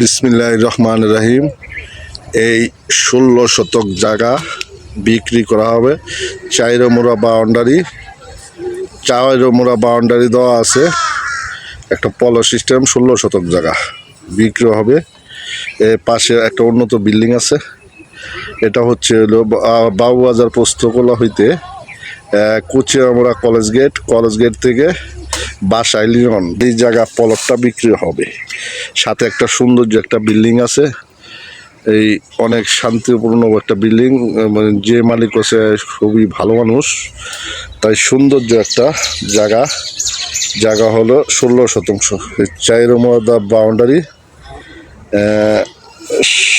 বিসমিল্লাহ রহমান রহিম। এই ষোলো শতক জায়গা বিক্রি করা হবে। চাইরমোড়া বাউন্ডারি চাইরমোড়া বাউন্ডারি দেওয়া আছে। একটা পলো সিস্টেম, ষোলো শতক জায়গা বিক্রি হবে। এর পাশে একটা উন্নত বিল্ডিং আছে। এটা হচ্ছে হলো বাবুবাজার পোস্তকলা হইতে Kuchiamora college gate. College gate থেকে বাসায় লিওন এই জায়গা পলটটা বিক্রি হবে। সাথে একটা সৌন্দর্য, একটা বিল্ডিং আছে। এই অনেক শান্তিপূর্ণ একটা বিল্ডিং মানে যে মালিক আছে খুবই ভালো মানুষ। তাই সৌন্দর্য একটা জায়গা। জায়গা হলো ষোলো শতাংশ। চাইরমদা বাউন্ডারি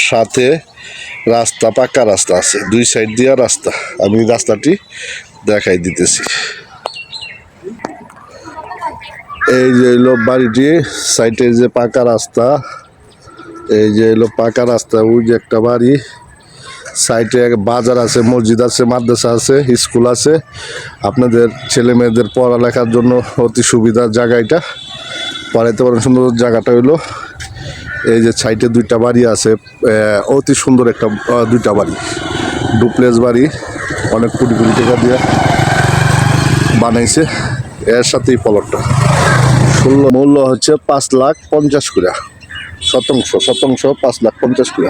সাথে রাস্তা, পাকা রাস্তা আছে। দুই সাইড দিয়া রাস্তা। আমি রাস্তাটি দেখাই দিতেছি। এই যে হলো বাড়িটি সাইডে যে পাকা রাস্তা, এই যে হলো পাকা রাস্তা, ওই যে একটা বাড়ি। সাইডে বাজার আছে, মসজিদ আছে, মাদ্রাসা আছে, স্কুল আছে। আপনাদের ছেলে মেয়েদের পড়ালেখার জন্য অতি সুবিধার জায়গা এটা। পড়াইতে পারেন সুন্দর জায়গাটা হইল। এই যে সাইডে দুইটা বাড়ি আছে অতি সুন্দর একটা দুইটা বাড়ি। ডুপ্লেস বাড়ি, অনেক কোটি কোটি টাকা দিয়ে বানাইছে। এর সাথেই পলটটা মূল্য হচ্ছে পাঁচ লাখ পঞ্চাশ কুড়া শতাংশ শতাংশ পাঁচ লাখ পঞ্চাশ করে